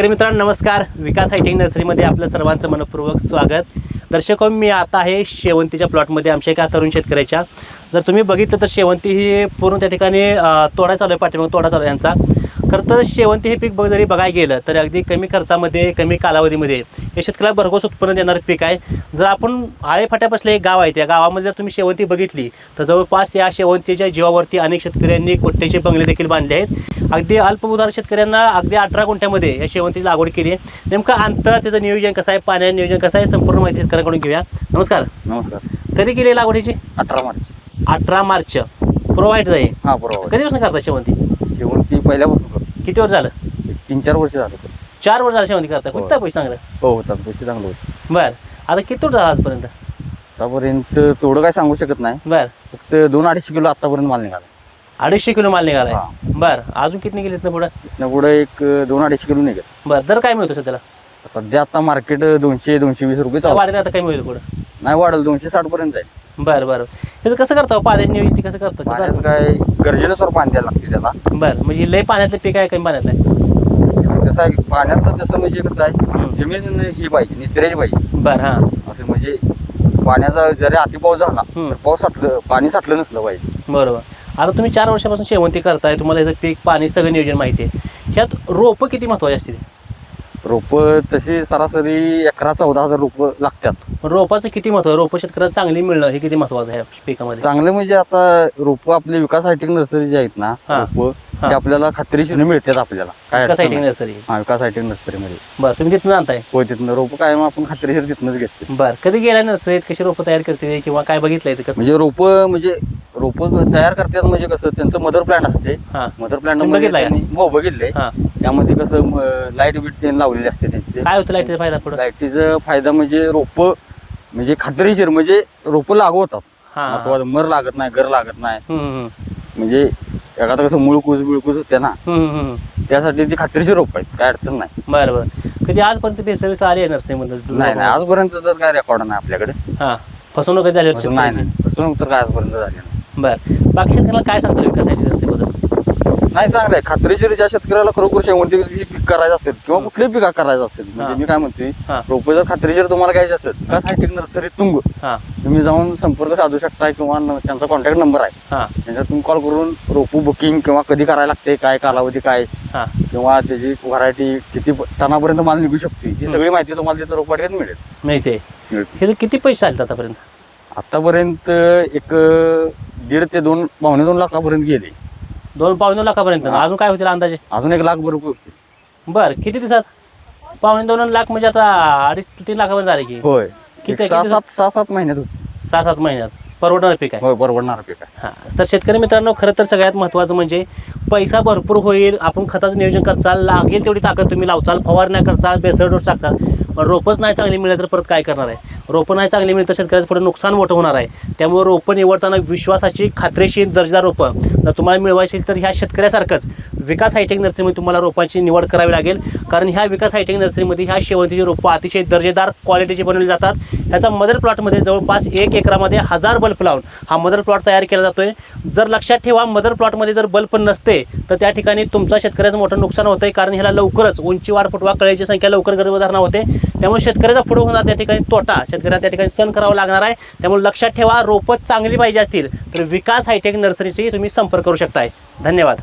शेतकरी मित्रांनो नमस्कार. विकास हायटेक नर्सरीमध्ये आपलं सर्वांचं मनपूर्वक स्वागत. दर्शक हो, मी आता आहे शेवंतीच्या प्लॉटमध्ये आमच्या एका तरुण शेतकऱ्याच्या. जर तुम्ही बघितलं तर शेवंती ही पूर्ण त्या ठिकाणी तोडा चालू आहे पाठीमाग तोडा चालू आहे यांचा. खरं तर शेवंती हे पीक बघ जरी बघायला गेलं तर अगदी कमी खर्चामध्ये कमी कालावधीमध्ये हे शेतकऱ्याला भरघोस उत्पन्न देणारं पीक आहे. जर आपण आळेफाट्या बसले एक गाव आहे त्या गावामध्ये जर तुम्ही शेवंती बघितली तर जवळपास या शेवंतीच्या जीवावरती अनेक शेतकऱ्यांनी कोट्याचे बंगले देखील बांधले आहेत. अगदी अल्पभूधार शेतकऱ्यांना अगदी अठरा गुंठ्यामध्ये या शेवंतीची लागवड केली आहे. नेमकं अंतर त्याचं नियोजन कसं आहे पाण्याचं नियोजन कसं आहे संपूर्ण माहिती शेतकऱ्यांकडून घेऊया. नमस्कार. नमस्कार. कधी केली लागवडीची अठरा मार्च. अठरा मार्च. प्रोव्हाइड आहे हा? बरोबर कधीपासून करता शेवंती? शेवंती पहिल्यापासून. किती वर्ष झालं? तीन चार वर्ष झालं. चार वर्ष झालं शेवंती करता हो. कुठं पैसे चांगलं? हो होतात पैसे चांगलं होतं. बर. आता किती तोडा आजपर्यंत? आतापर्यंत तेवढं काय सांगू शकत नाही. बर. फक्त दोन अडीचशे किलो आतापर्यंत माल निघाला. अडीचशे किलो माल निघालाय. हा. बर. अजून किती गेलेत ना पुढं? तिथनं पुढे एक दोन अडीचशे किलो निघेल. बर. दर काय मिळतो सध्याला? सध्या आता मार्केट दोनशे दोनशे वीस रुपये चालू वाढेल आता काय मिळेल पुढं. नाही वाढेल. दोनशे साठ पर्यंत जाईल. बरं बरं. ह्याचं कसं करतो पाण्याचं नियोजन? कसं करतो? पाण्याचं काय गरजेनुसार पाणी द्यायला लागते त्याला. बरं म्हणजे लय पाण्यातलं पीक आहे कमी पाण्यातलं? आहे कसं आहे पाण्यातलं तसं म्हणजे कसं आहे. जमीन ही पाहिजे निचऱ्याची पाहिजे. बरं हां. असं म्हणजे पाण्याचा जरी अति पाऊस झाला हम्म. तर पाऊस साठलं पाणी साठलं नसलं पाहिजे. बरोबर. आता तुम्ही चार वर्षापासून शेवंती करताय तुम्हाला याचं पीक पाणी सगळं नियोजन माहिती आहे. ह्यात रोपं किती महत्वाची असतील? रोप तशी सरासरी अकरा चौदा हजार रोप लागतात. रोपाचं किती महत्त्व आहे रोपं शेतकऱ्याला चांगली मिळणं हे किती महत्वाचं आहे पिकामध्ये? चांगले म्हणजे आता रोप आपले विकास हायटेक नर्सरी जे आहेत ना हा. रोप हा. ते आपल्याला खात्रीशीर मिळतात आपल्याला. काय विकास अडचण हायटेक नाही. नर्सरी. हा विकास नर्सरीमध्ये. बरं तुम्ही तिथून आणताय? होय तिथनं. रोप काय मग आपण खात्रीशीर तिथनंच घेतो बरं कधी गेल्या नर्सरीत? कशी रोपं तयार करते किंवा काय बघितलंय ते कसं? म्हणजे रोप म्हणजे रोप तयार करतात म्हणजे कसं त्यांचं मदर प्लॅन असते. हां. मदर प्लॅन तुम्ही बघितलंय का? हो बघितले हां. त्यामध्ये कसं लाइट बीट लावलेले असते त्यांचे. काय होतं लाईटचा फायदा पुढं? लाईटीचा फायदा म्हणजे रोप म्हणजे खात्रीशीर म्हणजे रोप लागू होतात. हां. महत्वाचं मर लागत नाही घर लागत नाही. म्हणजे एखादा कसं मुळकूस बिळकूस होते ना. त्यासाठी ती खात्रीशीर रोप आहेत. काय अडचण नाही. बरं बरं. कधी आजपर्यंत बेसर्विस आली आहे नर्सरीमधून नाही नाही. आजपर्यंत तर काय रेकॉर्ड नाही आपल्याकडे. हां. फसवणूक कधी झाली? नाही फसवणूक तर काय आजपर्यंत झाली नाही. बरं. बाकी शेतकऱ्याला काय सांगतो विकासासाठी नर्सरीबद्दल नाही चांगलं आहे. खात्रीशीर ज्या शेतकऱ्याला खरोखर शेवंती ही पीक करायचं असेल किंवा कुठलीही पिका करायचं असेल हा. म्हणजे मी काय म्हणते हा. रोप जर खात्रीशीर तुम्हाला घ्यायचे असेल का साठी नर्सरी तुंग. हां. तुम्ही जाऊन संपर्क साधू शकता किंवा त्यांचा कॉन्टॅक्ट नंबर आहे. हां. त्यांच्यावर तुम्ही कॉल करून रोपू बुकिंग किंवा कधी करायला लागते काय कालावधी काय हां. किंवा त्याची व्हरायटी किती टनापर्यंत माल निघू शकते ही सगळी माहिती तुम्हाला तिथं रोपवाटिकेत मिळेल. मिळते. ह्याचं किती पैसे चालतात आतापर्यंत? आतापर्यंत एक दीड ते दोन पावणे दोन लाखापर्यंत गेले. दोन पावणे लाखापर्यंत. हां. अजून काय होतील अंदाजे? अजून एक लाख रुपये होते बरं किती दिवसात? पावणे दोन लाख म्हणजे आता अडीच तीन लाखापर्यंत झाले की. होय. किती- एक सहा किती- सात सहा सात महिन्यात सहा सात महिन्यात. परवडणार पीक आहे. होय परवडणार पीक आहे. हां. तर शेतकरी मित्रांनो खरं तर सगळ्यात महत्त्वाचं म्हणजे पैसा भरपूर होईल आपण खताचं नियोजन करचाल लागेल तेवढी ताकद तुम्ही लावचाल फवारण्या करचाल बेसळ डोस टाकचाल पण रोपंच नाही चांगली मिळाली तर परत काय करणार आहे? रोपं नाही चांगली मिळतं शेतकऱ्याचं पुढे नुकसान मोठं होणार आहे. त्यामुळे रोपं निवडताना विश्वासाची खात्रीशीर दर्जेदार रोपं जर तुम्हाला मिळवायची तर ह्या शेतकऱ्यासारखंच विकास हायटेक नर्सरीमध्ये तुम्हाला रोपांची निवड करावी लागेल. कारण ह्या विकास हायटेक नर्सरीमध्ये ह्या शेवंतीची रोपं अतिशय दर्जेदार क्वालिटीची बनवली जातात. ह्याचा मदर प्लॉटमध्ये जवळपास एक एकरामध्ये हजार बल्ब लावून हा मदर प्लॉट तयार केला जातोय. जर लक्षात ठेवा मदर प्लॉटमध्ये जर बल्ब नसते तर त्या ठिकाणी तुमचा शेतकऱ्याचं मोठं नुकसान होतं आहे कारण ह्याला लवकरच उंची वाढ फुटवा कळ्याची संख्या लवकर गर्भधारणा होते. त्यामुळे शेतकऱ्याचा पुढे होणार त्या ठिकाणी तोटा शेतकऱ्याला त्या ठिकाणी सण करावा लागणार आहे. त्यामुळे लक्षात ठेवा रोपं चांगली पाहिजे असतील तर विकास हायटेक नर्सरीशी तुम्ही संपर्क करू शकताय. धन्यवाद.